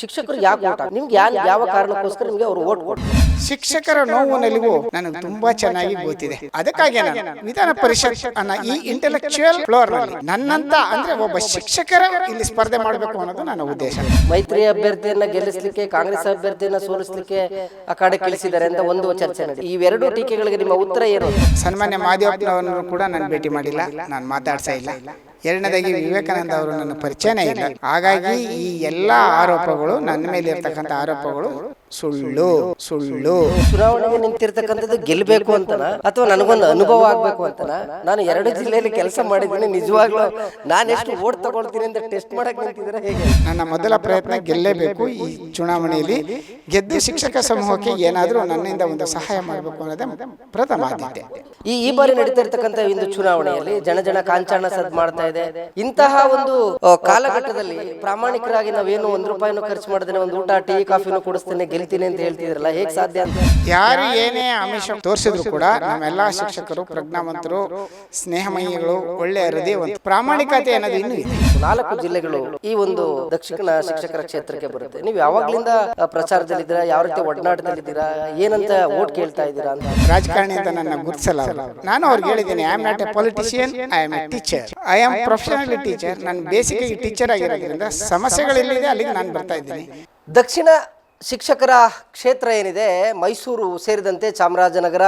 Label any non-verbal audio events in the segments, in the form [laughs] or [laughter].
ಶಿಕ್ಷಕರು ಯಾಕೆ ಓಟ್ ನಿಮ್ಗೆ ಯಾವ ಕಾರಣಕ್ಕೋಸ್ಕರ ನಿಮ್ಗೆ ಅವರು ಓಟ್ ಕೊಡ್ತಾರೆ? ಶಿಕ್ಷಕರ ನೋವು ನೆಲುವು ನನಗೆ ತುಂಬಾ ಚೆನ್ನಾಗಿ ಗೊತ್ತಿದೆ. ಅದಕ್ಕಾಗಿ ನಾನು ವಿಧಾನ ಪರಿಷತ್ ಅನ್ನ ಈ ಇಂಟೆಲೆಕ್ಚುಯಲ್ ಫ್ಲೋರ್ನಲ್ಲಿ ನನ್ನಂತ ಅಂದ್ರೆ ಒಬ್ಬ ಶಿಕ್ಷಕರ ಇಲ್ಲಿ ಸ್ಪರ್ಧೆ ಮಾಡಬೇಕು ಅನ್ನೋದು ನನ್ನ ಉದ್ದೇಶ. ಮೈತ್ರಿ ಅಭ್ಯರ್ಥಿಯನ್ನ ಗೆಲ್ಲಿಸಲಿಕ್ಕೆ ಕಾಂಗ್ರೆಸ್ ಅಭ್ಯರ್ಥಿಯನ್ನ ಸೋಲಿಸಲಿಕ್ಕೆ ಆ ಕಡೆ ಕಳಿಸಿದ್ದಾರೆ ಅಂತ ಒಂದು ಚರ್ಚೆ ನಡೆದಿದೆ. ಇವೆರಡು ಟೀಕೆಗಳಿಗೆ ನಿಮ್ಮ ಉತ್ತರ ಏನು? ಸನ್ಮಾನ್ಯ ಮಾದೇವಪ್ಪನವರನ್ನು ಕೂಡ ನಾನು ಭೇಟಿ ಮಾಡಿಲ್ಲ. ನಾನು ಮಾತಾಡ್ಸಾ ಇಲ್ಲ. ಎರಡನೇದಾಗಿ ವಿವೇಕಾನಂದ ಅವರು ನನ್ನ ಪರಿಚಯನೇ ಇಲ್ಲ. ಹಾಗಾಗಿ ಈ ಎಲ್ಲ ಆರೋಪಗಳು ನನ್ನ ಮೇಲೆ ಇರ್ತಕ್ಕಂಥ ಆರೋಪಗಳು ಸುಳ್ಳು ಸುಳ್ಳು. ಚುನಾವಣೆಗೆ ನಿಂತಿರ್ತಕ್ಕಂಥದ್ದು ಗೆಲ್ಲಬೇಕು ಅಂತನ? ಅಥವಾ ನನಗೊಂದು ಅನುಭವ ಆಗ್ಬೇಕು ಅಂತನ? ನಾನು ಎರಡು ಜಿಲ್ಲೆಯಲ್ಲಿ ಕೆಲಸ ಮಾಡಿದ್ದೀನಿ ನಿಜವಾಗ್ಲೂ ನಾನು ಎಷ್ಟು ಓಟ್ ತಗೊಳ್ತೀನಿ ಅಂತ ಟೆಸ್ಟ್ ಮಾಡಕ್ ನಿಂತಿದ್ರೆ ಹೇಗೆ? ನನ್ನ ಮೊದಲ ಪ್ರಯತ್ನ ಗೆಲ್ಲೇಬೇಕು ಈ ಚುನಾವಣೆಯಲ್ಲಿ. ಗೆದ್ದು ಶಿಕ್ಷಕ ಸಮೂಹಕ್ಕೆ ಏನಾದರೂ ನನ್ನಿಂದ ಒಂದು ಸಹಾಯ ಮಾಡಬೇಕು ಅನ್ನೋದೇ ಪ್ರಥಮ ಆದ್ಯತೆ. ಈ ಈ ಬಾರಿ ನಡೀತಾ ಇರ್ತಕ್ಕಂಥ ಒಂದು ಚುನಾವಣೆಯಲ್ಲಿ ಜನ ಜನ ಕಾಂಚಾಣ ಸದ್ ಮಾಡ್ತಾ ಇದೆ. ಇಂತಹ ಒಂದು ಕಾಲಘಟ್ಟದಲ್ಲಿ ಪ್ರಾಮಾಣಿಕರಾಗಿ ನಾವೇನು ಒಂದ್ ರೂಪಾಯಿನೂ ಖರ್ಚು ಮಾಡಿದ್ರೆ ಒಂದು ಊಟ ಟೀ ಕಾಫಿನೂ ಕುಡಿಸ್ತೇನೆ ಗೆಲ್ತೀನಿ ಅಂತ ಹೇಳ್ತಿದ್ರಲ್ಲ ಹೇಗ್ ಸಾಧ್ಯ ಅಂತ? ಯಾರು ಏನೇ ಆಮಿಷ ತೋರಿಸಿದ್ರು ಕೂಡ ನಮ್ಮೆಲ್ಲ ಶಿಕ್ಷಕರು ಪ್ರಜ್ಞಾವಂತರು ಸ್ನೇಹಮಯಿಗಳು ಒಳ್ಳೆಯ ಒಂದು ಪ್ರಾಮಾಣಿಕತೆ ಅನ್ನೋದು ಇನ್ನು ಇದೆ. ನಾಲ್ಕು ಜಿಲ್ಲೆಗಳು ಈ ಒಂದು ದಕ್ಷಿಣ ಶಿಕ್ಷಕರ ಕ್ಷೇತ್ರಕ್ಕೆ ಬರುತ್ತೆ. ನೀವು ಯಾವಾಗ್ಲಿಂದ ಪ್ರಚಾರದಲ್ಲಿದ್ದೀರಾ ಯಾವ ರೀತಿ ಒಡನಾಟದಲ್ಲಿದ್ದೀರಾ ಏನಂತ ಓಟ್ ಕೇಳ್ತಾ ಇದ್ದೀರಾ ಅಂತ? ರಾಜಕಾರಣಿ ಅಂತ ನನ್ನ ಗುರುತಿಸಲ್ಲ ಅವರು ನಾನು ಅವ್ರಿಗೆ ಹೇಳಿದ್ದೀನಿ I am not a politician I am a teacher I am professional teacher ನಾನು ಬೇಸಿಕ್ ಟೀಚರ್ ಆಗಿರೋದ್ರಿಂದ ಸಮಸ್ಯೆಗಳಿಲ್ಲದೆ ಅಲ್ಲಿಗೆ ನಾನು ಬರ್ತಾ ಇದ್ದೀನಿ. ದಕ್ಷಿಣ ಶಿಕ್ಷಕರ ಕ್ಷೇತ್ರ ಏನಿದೆ, ಮೈಸೂರು ಸೇರಿದಂತೆ ಚಾಮರಾಜನಗರ,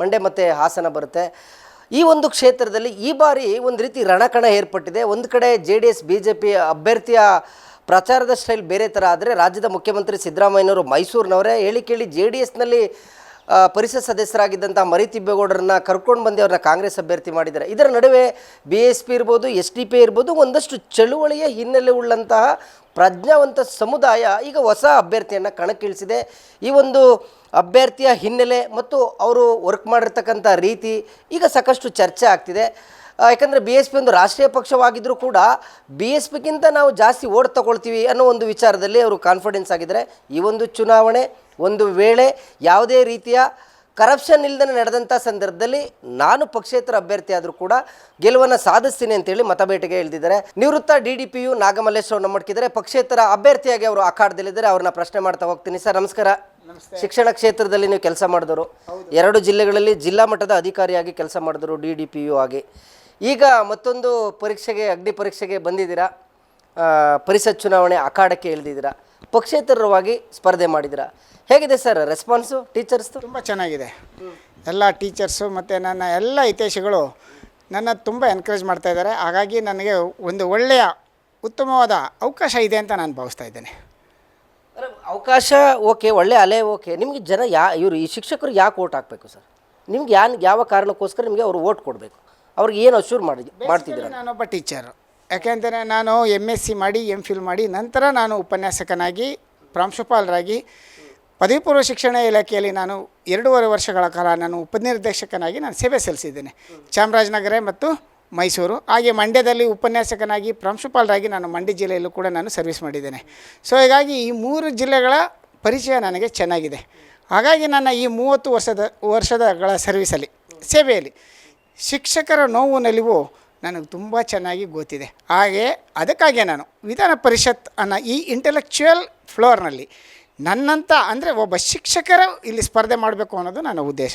ಮಂಡ್ಯ ಮತ್ತು ಹಾಸನ ಬರುತ್ತೆ. ಈ ಒಂದು ಕ್ಷೇತ್ರದಲ್ಲಿ ಈ ಬಾರಿ ಒಂದು ರೀತಿ ರಣಕಣ ಏರ್ಪಟ್ಟಿದೆ. ಒಂದು ಕಡೆ J D S, B J P ಅಭ್ಯರ್ಥಿಯ ಪ್ರಚಾರದ ಸ್ಟೈಲ್ ಬೇರೆ ಥರ ಆದರೆ ರಾಜ್ಯದ ಮುಖ್ಯಮಂತ್ರಿ ಸಿದ್ದರಾಮಯ್ಯನವರು ಮೈಸೂರಿನವರೇ. ಹೇಳಿ ಕೇಳಿ ಜೆ ಡಿ ಎಸ್ನಲ್ಲಿ ಪರಿಷತ್ ಸದಸ್ಯರಾಗಿದ್ದಂಥ ಮರಿತಿಬ್ಬೇಗೌಡರನ್ನ ಕರ್ಕೊಂಡು ಬಂದು ಅವ್ರನ್ನ ಕಾಂಗ್ರೆಸ್ ಅಭ್ಯರ್ಥಿ ಮಾಡಿದ್ದಾರೆ. ಇದರ ನಡುವೆ ಬಿ ಎಸ್ ಪಿ ಇರ್ಬೋದು, ಎಸ್ ಡಿ ಪಿ ಇರ್ಬೋದು, ಒಂದಷ್ಟು ಚಳುವಳಿಯ ಹಿನ್ನೆಲೆ ಉಳ್ಳಂತಹ ಪ್ರಜ್ಞಾವಂತ ಸಮುದಾಯ ಈಗ ಹೊಸ ಅಭ್ಯರ್ಥಿಯನ್ನು ಕಣಕ್ಕಿಳಿಸಿದೆ. ಈ ಒಂದು ಅಭ್ಯರ್ಥಿಯ ಹಿನ್ನೆಲೆ ಮತ್ತು ಅವರು ವರ್ಕ್ ಮಾಡಿರ್ತಕ್ಕಂಥ ರೀತಿ ಈಗ ಸಾಕಷ್ಟು ಚರ್ಚೆ ಆಗ್ತಿದೆ. ಯಾಕಂದರೆ ಬಿ ಎಸ್ ಪಿ ಒಂದು ರಾಷ್ಟ್ರೀಯ ಪಕ್ಷವಾಗಿದ್ದರೂ ಕೂಡ ಬಿ ಎಸ್ ಪಿಗಿಂತ ನಾವು ಜಾಸ್ತಿ ಓಟ್ ತಗೊಳ್ತೀವಿ ಅನ್ನೋ ಒಂದು ವಿಚಾರದಲ್ಲಿ ಅವರು ಕಾನ್ಫಿಡೆನ್ಸ್ ಆಗಿದ್ದಾರೆ. ಈ ಒಂದು ಚುನಾವಣೆ ಒಂದು ವೇಳೆ ಯಾವುದೇ ರೀತಿಯ ಕರಪ್ಷನ್ ಇಲ್ಲದೇ ನಡೆದಂಥ ಸಂದರ್ಭದಲ್ಲಿ ನಾನು ಪಕ್ಷೇತರ ಅಭ್ಯರ್ಥಿ ಆದರೂ ಕೂಡ ಗೆಲುವನ್ನು ಸಾಧಿಸ್ತೀನಿ ಅಂತೇಳಿ ಮತಬೇಟೆಗೆ ಇಳಿದಿದ್ದಾರೆ ನಿವೃತ್ತ D D P U Nagamalleshwara ಮಟ್ಟಿದ್ದಾರೆ. ಪಕ್ಷೇತರ ಅಭ್ಯರ್ಥಿಯಾಗಿ ಅವರು ಅಖಾಡದಲ್ಲಿದ್ದಾರೆ. ಅವ್ರನ್ನ ಪ್ರಶ್ನೆ ಮಾಡ್ತಾ ಹೋಗ್ತೀನಿ. ಸರ್ ನಮಸ್ಕಾರ. ಶಿಕ್ಷಣ ಕ್ಷೇತ್ರದಲ್ಲಿ ನೀವು ಕೆಲಸ ಮಾಡಿದವರು. ಎರಡು ಜಿಲ್ಲೆಗಳಲ್ಲಿ ಜಿಲ್ಲಾ ಮಟ್ಟದ ಅಧಿಕಾರಿಯಾಗಿ ಕೆಲಸ ಮಾಡಿದ್ರು ಡಿ ಡಿ ಪಿ ಯು ಆಗಿ. ಈಗ ಮತ್ತೊಂದು ಪರೀಕ್ಷೆಗೆ ಅಗ್ನಿ ಪರೀಕ್ಷೆಗೆ ಬಂದಿದ್ದೀರಾ? ಪರಿಷತ್ ಚುನಾವಣೆ ಅಖಾಡಕ್ಕೆ ಇಳಿದಿದ್ದೀರಾ? ಪಕ್ಷೇತರವಾಗಿ ಸ್ಪರ್ಧೆ ಮಾಡಿದ್ರ. ಹೇಗಿದೆ ಸರ್ ರೆಸ್ಪಾನ್ಸು ಟೀಚರ್ಸ್ದು ತುಂಬ ಚೆನ್ನಾಗಿದೆ. ಎಲ್ಲ ಟೀಚರ್ಸು ಮತ್ತು ನನ್ನ ಎಲ್ಲ ಹಿತೈಷಿಗಳು ನನ್ನ ತುಂಬ ಎನ್ಕರೇಜ್ ಮಾಡ್ತಾ ಇದ್ದಾರೆ. ಹಾಗಾಗಿ ನನಗೆ ಒಂದು ಒಳ್ಳೆಯ ಉತ್ತಮವಾದ ಅವಕಾಶ ಇದೆ ಅಂತ ನಾನು ಭಾವಿಸ್ತಾ ಇದ್ದೇನೆ. ಅವಕಾಶ ಓಕೆ ಒಳ್ಳೆ ಅಲೆ ಓಕೆ. ನಿಮಗೆ ಜನ ಯಾ ಇವರು ಈ ಶಿಕ್ಷಕರು ಯಾಕೆ ಓಟ್ ಹಾಕಬೇಕು ಸರ್? ನಿಮ್ಗೆ ಯಾನ್ ಯಾವ ಕಾರಣಕ್ಕೋಸ್ಕರ ನಿಮಗೆ ಅವರು ಓಟ್ ಕೊಡಬೇಕು? ಅವ್ರಿಗೆ ಏನು ಅಶ್ಯೂರ್ ಮಾಡಿ ಮಾಡ್ತಿದ್ದೀರಾ? ನಾನೊಬ್ಬ ಟೀಚರ್ ಯಾಕೆಂದರೆ ನಾನು ಎಂ ಎಸ್ ಸಿ ಮಾಡಿ ಎಂ ಫಿಲ್ ಮಾಡಿ, ನಂತರ ನಾನು ಉಪನ್ಯಾಸಕನಾಗಿ, ಪ್ರಾಂಶುಪಾಲರಾಗಿ ಪದವಿ ಪೂರ್ವ ಶಿಕ್ಷಣ ಇಲಾಖೆಯಲ್ಲಿ ನಾನು ಎರಡೂವರೆ ವರ್ಷಗಳ ಕಾಲ ನಾನು ಉಪನಿರ್ದೇಶಕನಾಗಿ ನಾನು ಸೇವೆ ಸಲ್ಲಿಸಿದ್ದೇನೆ. ಚಾಮರಾಜನಗರ ಮತ್ತು ಮೈಸೂರು. ಹಾಗೆ ಮಂಡ್ಯದಲ್ಲಿ ಉಪನ್ಯಾಸಕನಾಗಿ, ಪ್ರಾಂಶುಪಾಲರಾಗಿ ನಾನು ಮಂಡ್ಯ ಜಿಲ್ಲೆಯಲ್ಲೂ ಕೂಡ ನಾನು ಸರ್ವಿಸ್ ಮಾಡಿದ್ದೇನೆ. ಸೊ ಹೀಗಾಗಿ ಈ ಮೂರು ಜಿಲ್ಲೆಗಳ ಪರಿಚಯ ನನಗೆ ಚೆನ್ನಾಗಿದೆ. ಹಾಗಾಗಿ ನನ್ನ ಈ ಮೂವತ್ತು ವರ್ಷದ, ವರ್ಷದಗಳ ಸರ್ವಿಸಲ್ಲಿ ಸೇವೆಯಲ್ಲಿ ಶಿಕ್ಷಕರ ನೋವು ನಲಿವು ನನಗೆ ತುಂಬ ಚೆನ್ನಾಗಿ ಗೊತ್ತಿದೆ. ಹಾಗೆ ಅದಕ್ಕಾಗಿ ನಾನು ವಿಧಾನ ಪರಿಷತ್ ಅನ್ನೋ ಈ ಇಂಟೆಲೆಕ್ಚುಯಲ್ ಫ್ಲೋರ್ನಲ್ಲಿ ನನ್ನಂತ ಅಂದರೆ ಒಬ್ಬ ಶಿಕ್ಷಕರ ಇಲ್ಲಿ ಸ್ಪರ್ಧೆ ಮಾಡಬೇಕು ಅನ್ನೋದು ನನ್ನ ಉದ್ದೇಶ.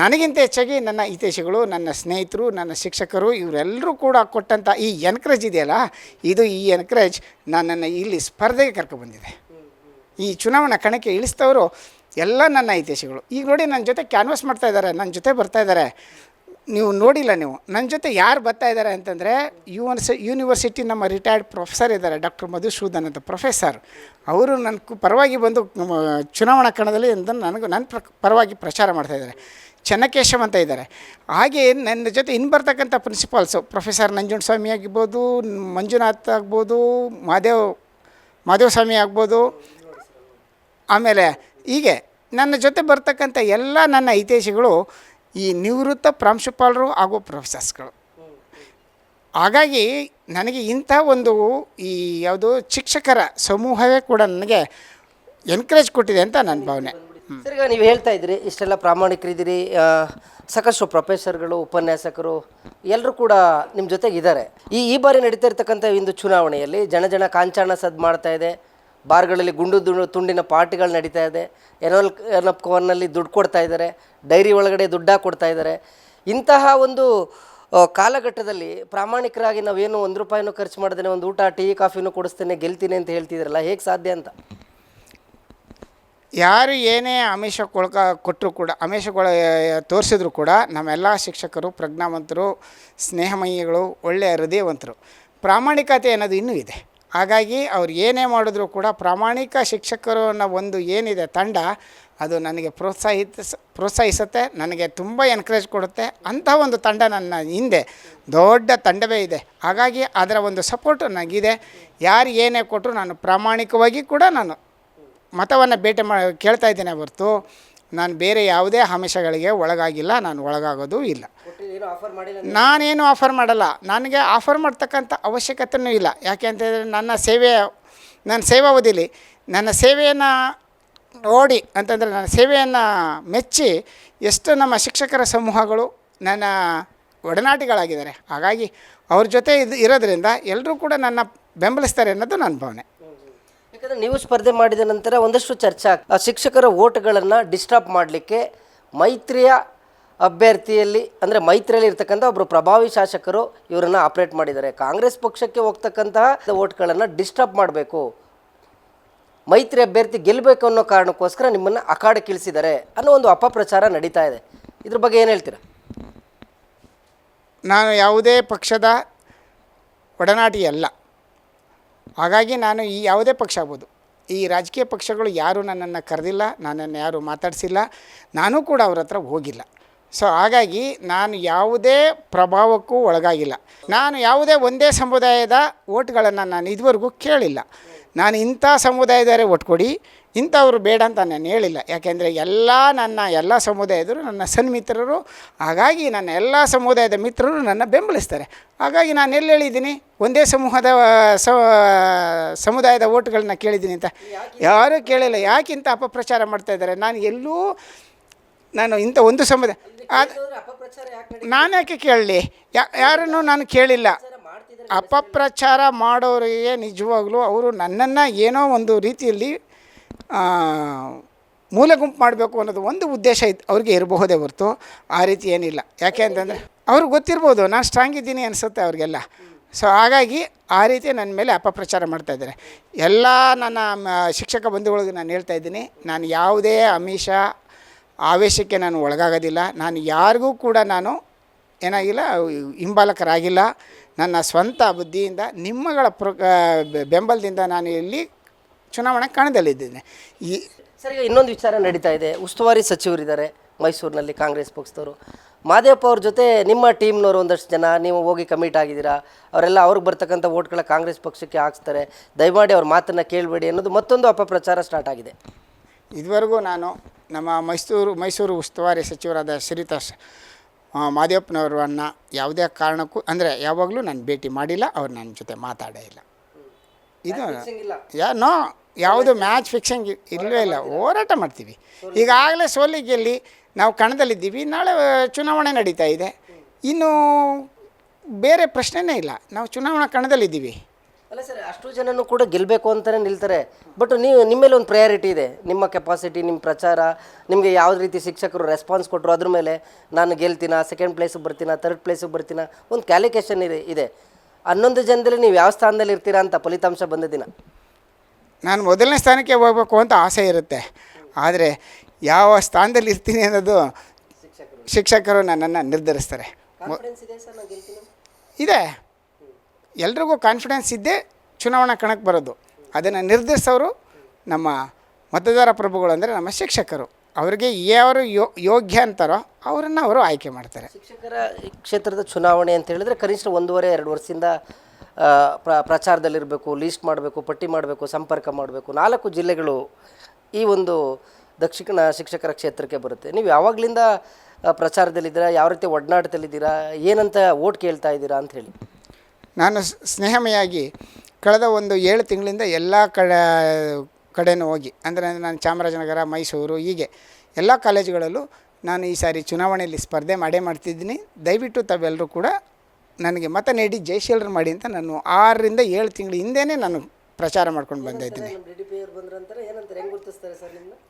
ನನಗಿಂತ ಹೆಚ್ಚಾಗಿ ನನ್ನ ಹಿತೈಷಿಗಳು, ನನ್ನ ಸ್ನೇಹಿತರು, ನನ್ನ ಶಿಕ್ಷಕರು ಇವರೆಲ್ಲರೂ ಕೂಡ ಕೊಟ್ಟಂಥ ಈ ಎನ್ಕರೇಜ್ ಇದೆಯಲ್ಲ, ಇದು ಈ ಎನ್ಕರೇಜ್ ನನ್ನನ್ನು ಇಲ್ಲಿ ಸ್ಪರ್ಧೆಗೆ ಕರ್ಕೊಬಂದಿದೆ ಈ ಚುನಾವಣಾ ಕಣಕ್ಕೆ ಇಳಿಸ್ತವರು ಎಲ್ಲ ನನ್ನ ಹಿತೈಷಿಗಳು. ಈಗ ನೋಡಿ ನನ್ನ ಜೊತೆ ಕ್ಯಾನ್ವಾಸ್ ಮಾಡ್ತಾ ಇದ್ದಾರೆ, ನನ್ನ ಜೊತೆ ಬರ್ತಾ ಇದ್ದಾರೆ. ನೀವು ನೋಡಿಲ್ಲ ನೀವು. ನನ್ನ ಜೊತೆ ಯಾರು ಬರ್ತಾ ಇದ್ದಾರೆ ಅಂತಂದರೆ ಯೂನಿವರ್ಸಿ ಯೂನಿವರ್ಸಿಟಿ ನಮ್ಮ ರಿಟೈರ್ಡ್ ಪ್ರೊಫೆಸರ್ ಇದ್ದಾರೆ ಡಾಕ್ಟರ್ ಮಧುಸೂದನ್ ಅಂತ ಪ್ರೊಫೆಸರ್ ಅವರು ನನ್ನ ಪರವಾಗಿ ಬಂದು ಚುನಾವಣಾ ಕಣದಲ್ಲಿ ಅಂತ ನನಗೆ ನನ್ನ ಪ್ರ ಪರವಾಗಿ ಪ್ರಚಾರ ಮಾಡ್ತಾ ಇದ್ದಾರೆ ಚೆನ್ನಕೇಶವ್ ಅಂತ ಇದ್ದಾರೆ ಹಾಗೆ ನನ್ನ ಜೊತೆ ಇನ್ನು ಬರ್ತಕ್ಕಂಥ ಪ್ರಿನ್ಸಿಪಾಲ್ಸು ಪ್ರೊಫೆಸರ್ ನಂಜುಂಡಸ್ವಾಮಿ ಆಗಿರ್ಬೋದು, ಮಂಜುನಾಥ್ ಆಗ್ಬೋದು, ಮಾದೇವ್, ಮಾದೇವ ಸ್ವಾಮಿ ಆಗ್ಬೋದು. ಆಮೇಲೆ ಹೀಗೆ ನನ್ನ ಜೊತೆ ಬರ್ತಕ್ಕಂಥ ಎಲ್ಲ ನನ್ನ ಹಿತೈಷಿಗಳು ಈ ನಿವೃತ್ತ ಪ್ರಾಂಶುಪಾಲರು ಹಾಗೂ ಪ್ರೊಫೆಸರ್ಸ್ಗಳು. ಹಾಗಾಗಿ ನನಗೆ ಇಂಥ ಒಂದು ಈ ಯಾವುದು ಶಿಕ್ಷಕರ ಸಮೂಹವೇ ಕೂಡ ನನಗೆ ಎನ್ಕರೇಜ್ ಕೊಟ್ಟಿದೆ ಅಂತ ನನ್ನ ಭಾವನೆ. ಸರ್ ನೀವು ಹೇಳ್ತಾ ಇದ್ರಿ ಇಷ್ಟೆಲ್ಲ ಪ್ರಾಮಾಣಿಕರಿದ್ದೀರಿ ಸಾಕಷ್ಟು ಪ್ರೊಫೆಸರ್ಗಳು, ಉಪನ್ಯಾಸಕರು, ಎಲ್ಲರೂ ಕೂಡ ನಿಮ್ಮ ಜೊತೆಗೆ ಇದ್ದಾರೆ ಈ ಈ ಬಾರಿ ನಡೀತಾ ಇರ್ತಕ್ಕಂಥ ಒಂದು ಚುನಾವಣೆಯಲ್ಲಿ ಜನ ಜನ ಕಾಂಚಾಣ ಸದ್ ಮಾಡ್ತಾ ಇದೆ. ಬಾರ್ಗಳಲ್ಲಿ ಗುಂಡು ದುಂಡು ತುಂಡಿನ ಪಾರ್ಟಿಗಳು ನಡೀತಾ ಇದೆ. ಎನಲ್ ಕವರ್ನಲ್ಲಿ ದುಡ್ಡು ಕೊಡ್ತಾ ಇದ್ದಾರೆ. ಡೈರಿ ಒಳಗಡೆ ದುಡ್ಡಾಗಿ ಕೊಡ್ತಾ ಇದ್ದಾರೆ. ಇಂತಹ ಒಂದು ಕಾಲಘಟ್ಟದಲ್ಲಿ ಪ್ರಾಮಾಣಿಕರಾಗಿ ನಾವೇನು ಒಂದು ರೂಪಾಯಿನೂ ಖರ್ಚು ಮಾಡಿದ್ರೆ ಒಂದು ಊಟ, ಟೀ, ಕಾಫಿನೂ ಕೊಡಿಸ್ತೇನೆ, ಗೆಲ್ತೀನಿ ಅಂತ ಹೇಳ್ತಿದ್ರಲ್ಲ, ಹೇಗೆ ಸಾಧ್ಯ ಅಂತ? ಯಾರು ಏನೇ ಆಮಿಷ ಕೊಳ್ಕ, ಕೊಟ್ಟರು ಕೂಡ ಆಮಿಷಗೊಳ ತೋರಿಸಿದ್ರು ಕೂಡ ನಮ್ಮೆಲ್ಲ ಶಿಕ್ಷಕರು, ಪ್ರಜ್ಞಾವಂತರು, ಸ್ನೇಹಮಯಿಗಳು, ಒಳ್ಳೆಯ ಹೃದಯವಂತರು. ಪ್ರಾಮಾಣಿಕತೆ ಅನ್ನೋದು ಇನ್ನೂ ಇದೆ. ಹಾಗಾಗಿ ಅವ್ರು ಏನೇ ಮಾಡಿದ್ರು ಕೂಡ ಪ್ರಾಮಾಣಿಕ ಶಿಕ್ಷಕರು ಅನ್ನೋ ಒಂದು ಏನಿದೆ ತಂಡ, ಅದು ನನಗೆ ಪ್ರೋತ್ಸಾಹಿತ, ಪ್ರೋತ್ಸಾಹಿಸುತ್ತೆ, ನನಗೆ ತುಂಬ ಎನ್ಕರೇಜ್ ಕೊಡುತ್ತೆ. ಅಂಥ ಒಂದು ತಂಡ ನನ್ನ ಹಿಂದೆ, ದೊಡ್ಡ ತಂಡವೇ ಇದೆ. ಹಾಗಾಗಿ ಅದರ ಒಂದು ಸಪೋರ್ಟ್ ನನಗಿದೆ. ಯಾರು ಏನೇ ಕೊಟ್ಟರು ನಾನು ಪ್ರಾಮಾಣಿಕವಾಗಿ ಕೂಡ ನಾನು ಮತವನ್ನು ಭೇಟಿ ಮಾ, ಕೇಳ್ತಾ ಇದ್ದೇನೆ ಹೊರತು. ನಾನು ಬೇರೆ ಯಾವುದೇ ಆಮಿಷಗಳಿಗೆ ಒಳಗಾಗಿಲ್ಲ ನಾನು ಒಳಗಾಗೋದು ಇಲ್ಲ. ನಾನೇನು ಆಫರ್ ಮಾಡಲ್ಲ. ನನಗೆ ಆಫರ್ ಮಾಡ್ತಕ್ಕಂಥ ಅವಶ್ಯಕತೆಯೂ ಇಲ್ಲ. ಯಾಕೆ ಅಂತ ಹೇಳಿದ್ರೆ ನನ್ನ ಸೇವೆ ನನ್ನ ಸೇವಾವಧಿಲಿ ನನ್ನ ಸೇವೆಯನ್ನು ನೋಡಿ ಅಂತಂದರೆ ನನ್ನ ಸೇವೆಯನ್ನು ಮೆಚ್ಚಿ ಎಷ್ಟು ನಮ್ಮ ಶಿಕ್ಷಕರ ಸಮೂಹಗಳು ನನ್ನ ಒಡನಾಟಿಗಳಾಗಿದ್ದಾರೆ. ಹಾಗಾಗಿ ಅವ್ರ ಜೊತೆ ಇದು ಇರೋದ್ರಿಂದ ಎಲ್ಲರೂ ಕೂಡ ನನ್ನ ಬೆಂಬಲಿಸ್ತಾರೆ ಅನ್ನೋದು ನನ್ನ ಭಾವನೆ. ಯಾಕಂದರೆ ನೀವು ಸ್ಪರ್ಧೆ ಮಾಡಿದ ನಂತರ ಒಂದಷ್ಟು ಚರ್ಚೆ, ಆ ಶಿಕ್ಷಕರ ಓಟ್ಗಳನ್ನು ಡಿಸ್ಟರ್ಬ್ ಮಾಡಲಿಕ್ಕೆ ಮೈತ್ರಿಯ ಅಭ್ಯರ್ಥಿಯಲ್ಲಿ, ಅಂದರೆ ಮೈತ್ರಿಯಲ್ಲಿ ಇರ್ತಕ್ಕಂಥ ಒಬ್ಬರು ಪ್ರಭಾವಿ ಶಾಸಕರು ಇವರನ್ನು ಆಪರೇಟ್ ಮಾಡಿದ್ದಾರೆ. ಕಾಂಗ್ರೆಸ್ ಪಕ್ಷಕ್ಕೆ ಹೋಗ್ತಕ್ಕಂತಹ ಓಟ್ಗಳನ್ನು ಡಿಸ್ಟರ್ಬ್ ಮಾಡಬೇಕು. ಮೈತ್ರಿ ಅಭ್ಯರ್ಥಿ ಗೆಲ್ಲಬೇಕು ಅನ್ನೋ ಕಾರಣಕ್ಕೋಸ್ಕರ ನಿಮ್ಮನ್ನು ಅಖಾಡ ಕಿಳಿಸಿದ್ದಾರೆ ಅನ್ನೋ ಒಂದು ಅಪಪ್ರಚಾರ ನಡೀತಾ ಇದೆ. ಇದ್ರ ಬಗ್ಗೆ ಏನು ಹೇಳ್ತೀರಾ? ನಾನು ಯಾವುದೇ ಪಕ್ಷದ ಒಡನಾಟಿ ಅಲ್ಲ ಹಾಗಾಗಿ ನಾನು ಈ ಯಾವುದೇ ಪಕ್ಷ ಆಗ್ಬೋದು. ಈ ರಾಜಕೀಯ ಪಕ್ಷಗಳು ಯಾರೂ ನನ್ನನ್ನು ಕರೆದಿಲ್ಲ, ನನ್ನನ್ನು ಯಾರೂ ಮಾತಾಡಿಸಿಲ್ಲ, ನಾನು ಕೂಡ ಅವ್ರ ಹತ್ರ ಹೋಗಿಲ್ಲ. ಸೊ ಹಾಗಾಗಿ ನಾನು ಯಾವುದೇ ಪ್ರಭಾವಕ್ಕೂ ಒಳಗಾಗಿಲ್ಲ. ನಾನು ಯಾವುದೇ ಒಂದೇ ಸಮುದಾಯದ ಓಟ್ಗಳನ್ನು ನಾನು ಇದುವರೆಗೂ ಕೇಳಿಲ್ಲ. ನಾನು ಇಂಥ ಸಮುದಾಯದವರೇ ಒಟ್ಕೊಡಿ ಕೊಡಿ ಇಂಥವ್ರು ಬೇಡ ಅಂತ ನಾನು ಹೇಳಿಲ್ಲ. ಯಾಕೆಂದರೆ ಎಲ್ಲ ನನ್ನ ಎಲ್ಲ ಸಮುದಾಯದರು ನನ್ನ ಸನ್ಮಿತ್ರರು, ಹಾಗಾಗಿ ನನ್ನ ಎಲ್ಲ ಸಮುದಾಯದ ಮಿತ್ರರು ನನ್ನ ಬೆಂಬಲಿಸ್ತಾರೆ. ಹಾಗಾಗಿ ನಾನು ಎಲ್ಲಿ ಹೇಳಿದ್ದೀನಿ? ಒಂದೇ ಸಮೂಹದ ಸ, ಸಮುದಾಯದ ಓಟ್ಗಳನ್ನ ಕೇಳಿದ್ದೀನಿ ಅಂತ. ಯಾರೂ ಕೇಳಿಲ್ಲ. ಯಾಕೆ ಇಂಥ ಅಪಪ್ರಚಾರ ಮಾಡ್ತಾ ಇದ್ದಾರೆ? ನಾನು ಎಲ್ಲೂ, ನಾನು ಇಂಥ ಒಂದು ಸಮುದಾಯ ಅದು ನಾನು ಯಾಕೆ ಕೇಳಲಿ? ಯಾರನ್ನು ನಾನು ಕೇಳಿಲ್ಲ. ಅಪಪ್ರಚಾರ ಮಾಡೋರಿಗೆ ನಿಜವಾಗ್ಲೂ ಅವರು ನನ್ನನ್ನು ಏನೋ ಒಂದು ರೀತಿಯಲ್ಲಿ ಮೂಲೆ ಗುಂಪು ಮಾಡಬೇಕು ಅನ್ನೋದು ಒಂದು ಉದ್ದೇಶ ಇತ್ತು ಅವ್ರಿಗೆ ಇರಬಹುದೇ ಹೊರತು ಆ ರೀತಿ ಏನಿಲ್ಲ. ಯಾಕೆ ಅಂತಂದರೆ ಅವ್ರಿಗೆ ಗೊತ್ತಿರ್ಬೋದು, ನಾನು ಸ್ಟ್ರಾಂಗ್ ಇದ್ದೀನಿ ಅನಿಸುತ್ತೆ ಅವ್ರಿಗೆಲ್ಲ. ಸೊ ಹಾಗಾಗಿ ಆ ರೀತಿ ನನ್ನ ಮೇಲೆ ಅಪಪ್ರಚಾರ ಮಾಡ್ತಾ ಇದ್ದಾರೆ. ಎಲ್ಲ ನನ್ನ ಶಿಕ್ಷಕ ಬಂಧುಗಳಿಗೆ ನಾನು ಹೇಳ್ತಾ ಇದ್ದೀನಿ, ನಾನು ಯಾವುದೇ ಅಮಿಷ ಆವೇಶಕ್ಕೆ ನಾನು ಒಳಗಾಗೋದಿಲ್ಲ. ನಾನು ಯಾರಿಗೂ ಕೂಡ ನಾನು ಏನಾಗಿಲ್ಲ, ಹಿಂಬಾಲಕರಾಗಿಲ್ಲ. ನನ್ನ ಸ್ವಂತ ಬುದ್ಧಿಯಿಂದ, ನಿಮ್ಮಗಳ ಪ್ರ ಬೆಂಬಲದಿಂದ ನಾನು ಇಲ್ಲಿ ಚುನಾವಣಾ ಕಣದಲ್ಲಿದ್ದೇನೆ ಈ ಸರ್ ಈಗ ಇನ್ನೊಂದು ವಿಚಾರ ನಡೀತಾ ಇದೆ. ಉಸ್ತುವಾರಿ ಸಚಿವರಿದ್ದಾರೆ ಮೈಸೂರಿನಲ್ಲಿ ಕಾಂಗ್ರೆಸ್ ಪಕ್ಷದವರು. ಮಾದೇವಪ್ಪ ಅವ್ರ ಜೊತೆ ನಿಮ್ಮ ಟೀಮ್ನವರು ಒಂದಷ್ಟು ಜನ ನೀವು ಹೋಗಿ ಕಮಿಟ್ ಆಗಿದ್ದೀರಾ? ಅವರೆಲ್ಲ ಅವ್ರಿಗೆ ಬರ್ತಕ್ಕಂಥ ಓಟ್ಗಳ ಕಾಂಗ್ರೆಸ್ ಪಕ್ಷಕ್ಕೆ ಹಾಕ್ಸ್ತಾರೆ. ದಯಮಾಡಿ ಅವ್ರ ಮಾತನ್ನು ಕೇಳಬೇಡಿ ಅನ್ನೋದು ಮತ್ತೊಂದು ಅಪಪ್ರಚಾರ ಸ್ಟಾರ್ಟ್ ಆಗಿದೆ. ಇದುವರೆಗೂ ನಾನು ನಮ್ಮ ಮೈಸೂರು ಮೈಸೂರು ಉಸ್ತುವಾರಿ ಸಚಿವರಾದ ಶ್ರೀತಾ ಮಾದೇವಪ್ಪನವರನ್ನ ಯಾವುದೇ ಕಾರಣಕ್ಕೂ ಅಂದರೆ ಯಾವಾಗಲೂ ನಾನು ಭೇಟಿ ಮಾಡಿಲ್ಲ ಅವ್ರು ನನ್ನ ಜೊತೆ ಮಾತಾಡೇ ಇಲ್ಲ. ಇದು ಯಾ ನೋ ಯಾವುದು ಮ್ಯಾಚ್ ಫಿಕ್ಸಿಂಗ್ ಇಲ್ಲವೇ ಇಲ್ಲ, ಹೋರಾಟ ಮಾಡ್ತೀವಿ. ಈಗಾಗಲೇ ಸೋಲಿ ಗೆಲ್ಲಿ ನಾವು ಕಣದಲ್ಲಿದ್ದೀವಿ, ನಾಳೆ ಚುನಾವಣೆ ನಡೀತಾ ಇದೆ. ಇನ್ನು ಬೇರೆ ಪ್ರಶ್ನೆನೇ ಇಲ್ಲ, ನಾವು ಚುನಾವಣಾ ಕಣದಲ್ಲಿದ್ದೀವಿ. ಅಲ್ಲ ಸರ್, ಅಷ್ಟು ಜನನೂ ಕೂಡ ಗೆಲ್ಲಬೇಕು ಅಂತಲೇ ನಿಲ್ತಾರೆ. ಬಟ್ ನೀವು, ನಿಮ್ಮ ಮೇಲೆ ಒಂದು ಪ್ರಯಾರಿಟಿ ಇದೆ. ನಿಮ್ಮ ಕೆಪಾಸಿಟಿ ನಿಮ್ಮ ಪ್ರಚಾರ, ನಿಮಗೆ ಯಾವುದೇ ರೀತಿ ಶಿಕ್ಷಕರು ರೆಸ್ಪಾನ್ಸ್ ಕೊಟ್ಟರು ಅದ್ರ ಮೇಲೆ ನಾನು ಗೆಲ್ತೀನ ಸೆಕೆಂಡ್ ಪ್ಲೇಸಿಗೆ ಬರ್ತೀನ ತರ್ಡ್ ಪ್ಲೇಸಿಗೆ ಬರ್ತೀನ, ಒಂದು ಕ್ಯಾಲಿಕೇಶನ್ ಇದೆ ಇದೆ. ಹನ್ನೊಂದು ಜನದಲ್ಲಿ ನೀವು ಯಾವ ಸ್ಥಾನದಲ್ಲಿ ಇರ್ತೀರಾ ಅಂತ ಫಲಿತಾಂಶ ಬಂದ ದಿನ. ನಾನು ಮೊದಲನೇ ಸ್ಥಾನಕ್ಕೆ ಹೋಗಬೇಕು ಅಂತ ಆಸೆ ಇರುತ್ತೆ. ಆದರೆ ಯಾವ ಸ್ಥಾನದಲ್ಲಿ ಇರ್ತೀನಿ ಅನ್ನೋದು ಶಿಕ್ಷಕರು ನನ್ನನ್ನು ನಿರ್ಧರಿಸ್ತಾರೆ. ಇದೆ ಎಲ್ರಿಗೂ ಕಾನ್ಫಿಡೆನ್ಸ್ ಇದ್ದೇ ಚುನಾವಣಾ ಕಣಕ್ಕೆ ಬರೋದು. ಅದನ್ನು ನಿರ್ಧರಿಸೋರು ನಮ್ಮ ಮತದಾರ ಪ್ರಭುಗಳು ಅಂದರೆ ನಮ್ಮ ಶಿಕ್ಷಕರು. ಅವರಿಗೆ ಯಾರು ಯೋ ಯೋಗ್ಯ ಅಂತಾರೋ ಅವರನ್ನು ಅವರು ಆಯ್ಕೆ ಮಾಡ್ತಾರೆ. ಶಿಕ್ಷಕರ ಕ್ಷೇತ್ರದ ಚುನಾವಣೆ ಅಂತ ಹೇಳಿದ್ರೆ ಕನಿಷ್ಠ ಒಂದೂವರೆ ಎರಡು ವರ್ಷದಿಂದ ಪ್ರ, ಪ್ರಚಾರದಲ್ಲಿರಬೇಕು ಲೀಸ್ಟ್ ಮಾಡಬೇಕು, ಪಟ್ಟಿ ಮಾಡಬೇಕು, ಸಂಪರ್ಕ ಮಾಡಬೇಕು. ನಾಲ್ಕು ಜಿಲ್ಲೆಗಳು ಈ ಒಂದು ದಕ್ಷಿಣ ಶಿಕ್ಷಕರ ಕ್ಷೇತ್ರಕ್ಕೆ ಬರುತ್ತೆ. ನೀವು ಯಾವಾಗಲಿಂದ ಪ್ರಚಾರದಲ್ಲಿದ್ದೀರಾ, ಯಾವ ರೀತಿ ಒಡನಾಟದಲ್ಲಿದ್ದೀರಾ, ಏನಂತ ಓಟ್ ಕೇಳ್ತಾ ಇದ್ದೀರಾ ಅಂತ ಹೇಳಿ. ನಾನು ಸ್ನೇಹಮಯಾಗಿ ಕಳೆದ ಒಂದು ಏಳು ತಿಂಗಳಿಂದ ಎಲ್ಲ ಕಡೆ, ಕಡೆನೂ ಹೋಗಿ, ಅಂದರೆ ನಾನು ಚಾಮರಾಜನಗರ, ಮೈಸೂರು, ಹೀಗೆ ಎಲ್ಲ ಕಾಲೇಜುಗಳಲ್ಲೂ ನಾನು ಈ ಸಾರಿ ಚುನಾವಣೆಯಲ್ಲಿ ಸ್ಪರ್ಧೆ ಮಾಡೇ ಮಾಡ್ತಿದ್ದೀನಿ. ದಯವಿಟ್ಟು ತಾವೆಲ್ಲರೂ ಕೂಡ ನನಗೆ ಮತ ನೀಡಿ ಜಯಶೀಲರು ಮಾಡಿ ಅಂತ ನಾನು ಆರರಿಂದ ಏಳು ತಿಂಗಳ ಹಿಂದೆನೇ ನಾನು ಪ್ರಚಾರ ಮಾಡ್ಕೊಂಡು ಬಂದ ಇದ್ದೀನಿ ಡಿ ಡಿ ಪಿ ಅವ್ರು ಬಂದ್ರಂತಾರೆ ಏನಂತಾರೆ? ಹೆಂಗೆ ಗುರುತಿಸ್ತಾರೆ ಸರ್ ನಿಮ್ಮನ್ನ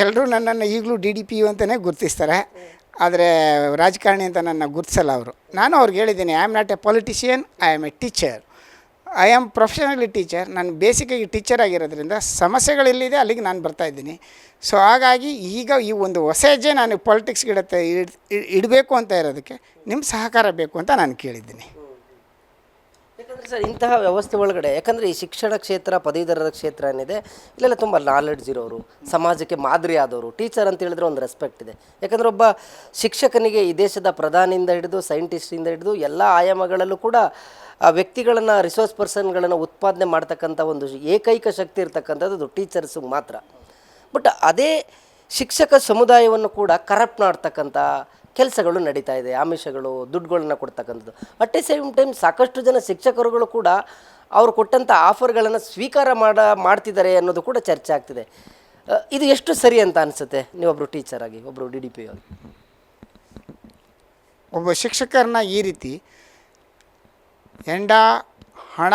ಎಲ್ಲರೂ ನನ್ನನ್ನು ಈಗಲೂ ಡಿ ಡಿ ಪಿ ಯು ಅಂತಲೇ ಗುರುತಿಸ್ತಾರೆ. ಆದರೆ ರಾಜಕಾರಣಿ ಅಂತ ನನ್ನ ಗುರುತಿಸಲ್ಲ ಅವರು. ನಾನು ಅವ್ರಿಗೆ ಹೇಳಿದ್ದೀನಿ I am not a politician I am a teacher I am professionally teacher ನಾನು ಬೇಸಿಕಾಗಿ ಟೀಚರ್ ಆಗಿರೋದ್ರಿಂದ ಸಮಸ್ಯೆಗಳೆಲ್ಲಿದೆ ಅಲ್ಲಿಗೆ ನಾನು ಬರ್ತಾ ಇದ್ದೀನಿ. ಸೊ ಹಾಗಾಗಿ ಈಗ ಈ ಒಂದು ಹೊಸ ಹೆಜ್ಜೆ ನಾನು ಪಾಲಿಟಿಕ್ಸ್ಗೆ ಇಡತ್ತೆ ಇಡ್- ಇಡ್- ಇಡಬೇಕು ಅಂತ ಇರೋದಕ್ಕೆ ನಿಮ್ಮ ಸಹಕಾರ ಬೇಕು ಅಂತ ನಾನು ಕೇಳಿದ್ದೀನಿ. ಯಾಕಂದರೆ ಸರ್, ಇಂತಹ ವ್ಯವಸ್ಥೆ ಒಳಗಡೆ, ಯಾಕಂದರೆ ಈ ಶಿಕ್ಷಣ ಕ್ಷೇತ್ರ, ಪದವೀಧರರ ಕ್ಷೇತ್ರ ಏನಿದೆ, ಇಲ್ಲೆಲ್ಲ ತುಂಬ ನಾಲೆಡ್ಜ್ ಇರೋರು, ಸಮಾಜಕ್ಕೆ ಮಾದರಿ ಆದವರು ಟೀಚರ್ ಅಂತ ಹೇಳಿದ್ರೆ ಒಂದು ರೆಸ್ಪೆಕ್ಟ್ ಇದೆ. ಯಾಕಂದರೆ ಒಬ್ಬ ಶಿಕ್ಷಕನಿಗೆ ಈ ದೇಶದ ಪ್ರಧಾನಿಯಿಂದ ಹಿಡಿದು ಸೈಂಟಿಸ್ಟಿಂದ ಹಿಡಿದು, ಎಲ್ಲ ಆಯಾಮಗಳಲ್ಲೂ ಕೂಡ ಆ ವ್ಯಕ್ತಿಗಳನ್ನು ರಿಸೋರ್ಸ್ ಪರ್ಸನ್ಗಳನ್ನು ಉತ್ಪಾದನೆ ಮಾಡ್ತಕ್ಕಂಥ ಒಂದು ಏಕೈಕ ಶಕ್ತಿ ಇರ್ತಕ್ಕಂಥದ್ದು ಟೀಚರ್ಸು ಮಾತ್ರ. ಬಟ್ ಅದೇ ಶಿಕ್ಷಕ ಸಮುದಾಯವನ್ನು ಕೂಡ ಕರಪ್ಟ್ ಮಾಡ್ತಕ್ಕಂಥ ಕೆಲಸಗಳು ನಡೀತಾ ಇದೆ, ಆಮಿಷಗಳು ದುಡ್ಡುಗಳನ್ನ ಕೊಡ್ತಕ್ಕಂಥದ್ದು. ಅಟ್ ಎ ಸೇಮ್ ಟೈಮ್ ಸಾಕಷ್ಟು ಜನ ಶಿಕ್ಷಕರುಗಳು ಕೂಡ ಅವರು ಕೊಟ್ಟಂಥ ಆಫರ್ಗಳನ್ನು ಸ್ವೀಕಾರ ಮಾಡ, ಮಾಡ್ತಿದ್ದಾರೆ ಅನ್ನೋದು ಕೂಡ ಚರ್ಚೆ ಆಗ್ತಿದೆ. ಇದು ಎಷ್ಟು ಸರಿ ಅಂತ ಅನಿಸುತ್ತೆ ನೀವೊಬ್ಬರು ಟೀಚರ್ ಆಗಿ ಒಬ್ಬರು ಡಿ ಡಿ ಪಿ ಆಗಿ ಒಬ್ಬ ಶಿಕ್ಷಕರನ್ನ ಈ ರೀತಿ ಹೆಂಡ, ಹಣ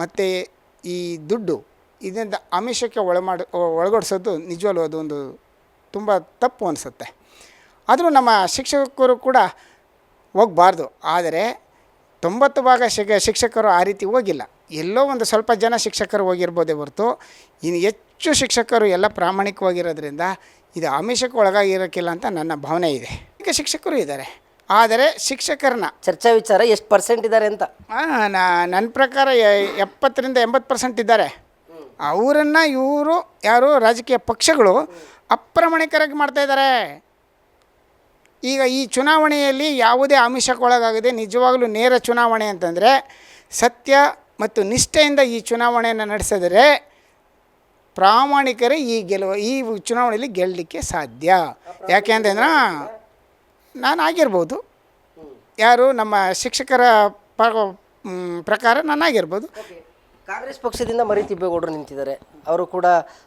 ಮತ್ತು ಈ ದುಡ್ಡು ಇದರಿಂದ ಆಮಿಷಕ್ಕೆ ಒಳಮಾಡ, ಒಳಗೊಡಿಸೋದು ನಿಜವಲ್ಲೂ ಅದೊಂದು ತುಂಬ ತಪ್ಪು ಅನಿಸುತ್ತೆ. ಆದರೂ ನಮ್ಮ ಶಿಕ್ಷಕರು ಕೂಡ ಹೋಗಬಾರ್ದು. ಆದರೆ ತೊಂಬತ್ತು ಭಾಗ ಶಿಕ ಶಿಕ್ಷಕರು ಆ ರೀತಿ ಹೋಗಿಲ್ಲ. ಎಲ್ಲೋ ಒಂದು ಸ್ವಲ್ಪ ಜನ ಶಿಕ್ಷಕರು ಹೋಗಿರ್ಬೋದೇ ಹೊರತು ಇನ್ನು ಹೆಚ್ಚು ಶಿಕ್ಷಕರು ಎಲ್ಲ ಪ್ರಾಮಾಣಿಕವಾಗಿರೋದ್ರಿಂದ ಇದು ಆಮಿಷಕ್ಕೆ ಒಳಗಾಗಿರೋಕ್ಕಿಲ್ಲ ಅಂತ ನನ್ನ ಭಾವನೆ ಇದೆ. ಈಗ ಶಿಕ್ಷಕರು ಇದ್ದಾರೆ. ಆದರೆ ಶಿಕ್ಷಕರನ್ನ ಚರ್ಚಾ ವಿಚಾರ ಎಷ್ಟು ಪರ್ಸೆಂಟ್ ಇದ್ದಾರೆ ಅಂತ? ನನ್ನ ಪ್ರಕಾರ ಎಪ್ಪತ್ತರಿಂದ ಎಂಬತ್ತು ಪರ್ಸೆಂಟ್ ಇದ್ದಾರೆ. ಅವರನ್ನು ಇವರು ಯಾರು ರಾಜಕೀಯ ಪಕ್ಷಗಳು ಅಪ್ರಾಮಾಣಿಕರಾಗಿ ಮಾಡ್ತಾ ಇದ್ದಾರೆ. ಈಗ ಈ ಚುನಾವಣೆಯಲ್ಲಿ ಯಾವುದೇ ಆಮಿಷಕ್ಕೊಳಗಾಗದೆ ನಿಜವಾಗಲೂ ನೇರ ಚುನಾವಣೆ ಅಂತಂದರೆ ಸತ್ಯ ಮತ್ತು ನಿಷ್ಠೆಯಿಂದ ಈ ಚುನಾವಣೆಯನ್ನು ನಡೆಸಿದರೆ ಪ್ರಾಮಾಣಿಕರೇ ಈ ಗೆಲುವು ಈ ಚುನಾವಣೆಯಲ್ಲಿ ಗೆಲ್ಲಲಿಕ್ಕೆ ಸಾಧ್ಯ. ಯಾಕೆ ಅಂತಂದ್ರೆ ನಾನು ಆಗಿರ್ಬೋದು. ಯಾರು ನಮ್ಮ ಶಿಕ್ಷಕರ ಪ ಪ್ರಕಾರ ನಾನಾಗಿರ್ಬೋದು ಕಾಂಗ್ರೆಸ್ ಪಕ್ಷದಿಂದ ಮರಿ ತಿಬ್ಬೇಗೌಡರು ನಿಂತಿದ್ದಾರೆ. ಅವರು ಕೂಡ